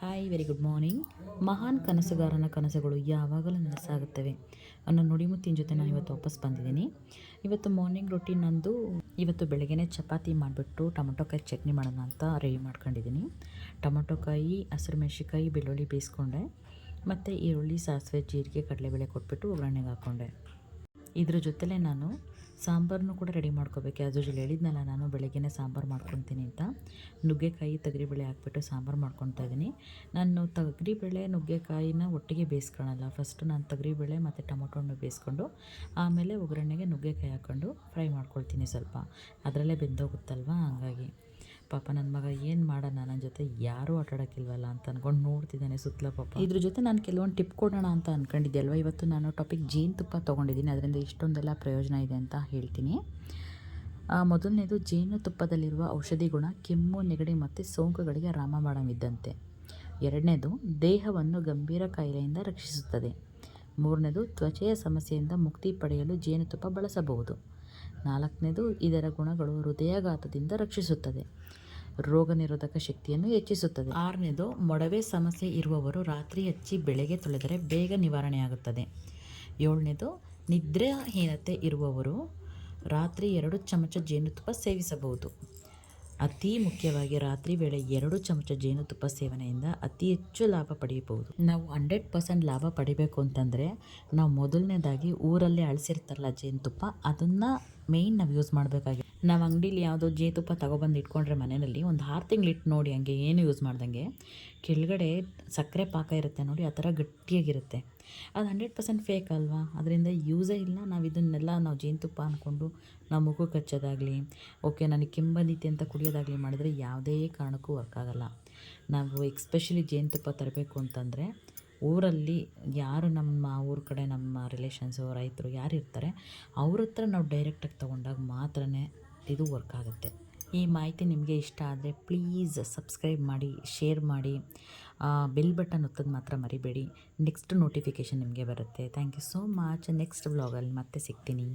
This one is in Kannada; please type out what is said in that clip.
ಹಾಯ್ ವೆರಿ ಗುಡ್ ಮಾರ್ನಿಂಗ್ ಮಹಾನ್ ಕನಸುಗಾರನ ಕನಸುಗಳು ಯಾವಾಗಲೂ ನನಸಾಗುತ್ತವೆ ಅನ್ನೋ ನುಡಿಮುತ್ತಿನ ಜೊತೆ ನಾನು ಇವತ್ತು ವಾಪಸ್ ಬಂದಿದ್ದೀನಿ. ಇವತ್ತು ಮಾರ್ನಿಂಗ್ ರೊಟೀನ್ ನಂದು ಇವತ್ತು ಬೆಳಗ್ಗೆ ಚಪಾತಿ ಮಾಡಿಬಿಟ್ಟು ಟೊಮೊಟೊಕಾಯಿ ಚಟ್ನಿ ಮಾಡೋಣ ಅಂತ ರೆಡಿ ಮಾಡ್ಕೊಂಡಿದ್ದೀನಿ. ಟೊಮೊಟೊಕಾಯಿ, ಹಸಿರು ಮೆಣಸಿಕಾಯಿ ಬೆಳ್ಳುಳ್ಳಿ ಬೇಯಿಸ್ಕೊಂಡೆ. ಮತ್ತು ಈರುಳ್ಳಿ, ಸಾಸಿವೆ, ಜೀರಿಗೆ, ಕಡಲೆಬೇಳೆ ಕೊಟ್ಬಿಟ್ಟು ಒಗ್ಗರಣೆಗೆ ಹಾಕ್ಕೊಂಡೆ ಇದ್ರ ಜೊತೆಲೇ ನಾನು ಸಾಂಬಾರನ್ನು ಕೂಡ ರೆಡಿ ಮಾಡ್ಕೋಬೇಕು. ಯಾವ್ದು ಜೊತೆ ಹೇಳಿದ್ನಲ್ಲ, ನಾನು ಬೆಳಗ್ಗೆನೇ ಸಾಂಬಾರು ಮಾಡ್ಕೊತೀನಿ ಅಂತ. ನುಗ್ಗೆಕಾಯಿ ತೊಗರಿಬೇಳೆ ಹಾಕ್ಬಿಟ್ಟು ಸಾಂಬಾರು ಮಾಡ್ಕೊತಾ ಇದ್ದೀನಿ ನಾನು ತೊಗರಿಬೇಳೆ, ನುಗ್ಗೆಕಾಯಿನ ಒಟ್ಟಿಗೆ ಬೇಯಿಸ್ಕೊಳಲ್ಲ. ಫಸ್ಟ್ ನಾನು ತೊಗರಿಬೇಳೆ ಮತ್ತು ಟೊಮೊಟೊ ಹಣ್ಣು ಬೇಯಿಸ್ಕೊಂಡು, ಆಮೇಲೆ ಒಗ್ಗರಣೆಗೆ ನುಗ್ಗೆಕಾಯಿ ಹಾಕ್ಕೊಂಡು ಫ್ರೈ ಮಾಡ್ಕೊಳ್ತೀನಿ ಸ್ವಲ್ಪ. ಅದರಲ್ಲೇ ಬೆಂದೋಗುತ್ತಲ್ವ? ಹಂಗಾಗಿ. ಪಾಪ ನನ್ನ ಮಗ ಏನು ಮಾಡೋಣ? ನನ್ನ ಜೊತೆ ಯಾರೂ ಆಟಾಡೋಕ್ಕಿಲ್ವಲ್ಲ ಅಂತ ಅಂದ್ಕೊಂಡು ನೋಡ್ತಿದ್ದಾನೆ ಸುತ್ತಲ ಪಾಪ. ಇದ್ರ ಜೊತೆ ನಾನು ಕೆಲವೊಂದು ಟಿಪ್ ಕೊಡೋಣ ಅಂತ ಅಂದ್ಕೊಂಡಿದ್ದೆ ಅಲ್ವ? ಇವತ್ತು ನಾನು ಟಾಪಿಕ್ ಜೇನುತುಪ್ಪ ತೊಗೊಂಡಿದ್ದೀನಿ. ಅದರಿಂದ ಇಷ್ಟೊಂದೆಲ್ಲ ಪ್ರಯೋಜನ ಇದೆ ಅಂತ ಹೇಳ್ತೀನಿ. ಮೊದಲನೇದು ಜೇನುತುಪ್ಪದಲ್ಲಿರುವ ಔಷಧಿ ಗುಣ ಕೆಮ್ಮು, ನೆಗಡಿ ಮತ್ತು ಸೋಂಕುಗಳಿಗೆ ರಾಮಬಾಣವಿದ್ದಂತೆ. ಎರಡನೇದು, ದೇಹವನ್ನು ಗಂಭೀರ ಕಾಯಿಲೆಯಿಂದ ರಕ್ಷಿಸುತ್ತದೆ. ಮೂರನೇದು, ತ್ವಚೆಯ ಸಮಸ್ಯೆಯಿಂದ ಮುಕ್ತಿ ಪಡೆಯಲು ಜೇನುತುಪ್ಪ ಬಳಸಬಹುದು. ನಾಲ್ಕನೇದು ಇದರ ಗುಣಗಳು ಹೃದಯಾಘಾತದಿಂದ ರಕ್ಷಿಸುತ್ತದೆ. ರೋಗ ನಿರೋಧಕ ಶಕ್ತಿಯನ್ನು ಹೆಚ್ಚಿಸುತ್ತದೆ. ಆರನೇದು ಮೊಡವೆ ಸಮಸ್ಯೆ ಇರುವವರು ರಾತ್ರಿ ಹಚ್ಚಿ ಬೆಳಗ್ಗೆ ತೊಳೆದರೆ ಬೇಗ ನಿವಾರಣೆಯಾಗುತ್ತದೆ. ಏಳನೇದು ನಿದ್ರಾಹೀನತೆ ಇರುವವರು ರಾತ್ರಿ ಎರಡು ಚಮಚ ಜೇನುತುಪ್ಪ ಸೇವಿಸಬಹುದು. ಅತಿ ಮುಖ್ಯವಾಗಿ ರಾತ್ರಿ ವೇಳೆ ಎರಡು ಚಮಚ ಜೇನುತುಪ್ಪ ಸೇವನೆಯಿಂದ ಅತಿ ಹೆಚ್ಚು ಲಾಭ ಪಡೆಯಬಹುದು. ನಾವು ಹಂಡ್ರೆಡ್ ಪರ್ಸೆಂಟ್ ಲಾಭ ಪಡಿಬೇಕು ಅಂತಂದರೆ ನಾವು ಮೊದಲನೇದಾಗಿ ಊರಲ್ಲೇ ಅಳಿಸಿರ್ತಾರಲ್ಲ ಜೇನುತುಪ್ಪ, ಅದನ್ನು ಮೇಯ್ನ್ ನಾವು ಯೂಸ್ ಮಾಡಬೇಕಾಗಿ ನಾವು ಅಂಗಡೀಲಿ ಯಾವುದೋ ಜೇತುಪ್ಪ ತಗೊಬಂದು ಇಟ್ಕೊಂಡ್ರೆ ಮನೆಯಲ್ಲಿ ಒಂದು ಆರು ತಿಂಗಳು ಇಟ್ಟು ನೋಡಿ ಹಂಗೆ ಏನು ಯೂಸ್ ಮಾಡ್ದಂಗೆ. ಕೆಳಗಡೆ ಸಕ್ಕರೆ ಪಾಕ ಇರುತ್ತೆ ನೋಡಿ, ಆ ಥರ ಗಟ್ಟಿಯಾಗಿರುತ್ತೆ. ಅದು ಹಂಡ್ರೆಡ್ ಪರ್ಸೆಂಟ್ ಫೇಕ್ ಅಲ್ವಾ? ಅದರಿಂದ ಯೂಸೇ ಇಲ್ಲ. ನಾವು ಇದನ್ನೆಲ್ಲ ನಾವು ಜೇನುತುಪ್ಪ ಅಂದ್ಕೊಂಡು ನಾವು ಮುಗು ಕಚ್ಚೋದಾಗಲಿ, ಓಕೆ ನನಗೆ ಕೆಮ್ಮು ಅಂತ ಕುಡಿಯೋದಾಗಲಿ ಮಾಡಿದ್ರೆ ಯಾವುದೇ ಕಾರಣಕ್ಕೂ ವರ್ಕ್ ಆಗೋಲ್ಲ. ನಾವು ಎಕ್ಸ್ಪೆಷಲಿ ಜೇನುತುಪ್ಪ ತರಬೇಕು ಅಂತಂದರೆ ಊರಲ್ಲಿ ಯಾರು ನಮ್ಮ ಊರ ಕಡೆ ನಮ್ಮ ರಿಲೇಷನ್ಸು ರೈತರು ಯಾರು ಇರ್ತಾರೆ, ಅವ್ರ ಹತ್ರ ನಾವು ಡೈರೆಕ್ಟಾಗಿ ತೊಗೊಂಡಾಗ ಮಾತ್ರ ಇದು ವರ್ಕ್ ಆಗುತ್ತೆ. ಈ ಮಾಹಿತಿ ನಿಮಗೆ ಇಷ್ಟ ಆದರೆ ಪ್ಲೀಸ್ ಸಬ್ಸ್ಕ್ರೈಬ್ ಮಾಡಿ ಶೇರ್ ಮಾಡಿ ಬೆಲ್ ಬಟನ್ ಒತ್ತೋದು ಮಾತ್ರ ಮರಿಬೇಡಿ. ನೆಕ್ಸ್ಟ್ ನೋಟಿಫಿಕೇಷನ್ ನಿಮಗೆ ಬರುತ್ತೆ. Thank you so much next ವ್ಲಾಗಲ್ಲಿ ಮತ್ತೆ ಸಿಗ್ತೀನಿ.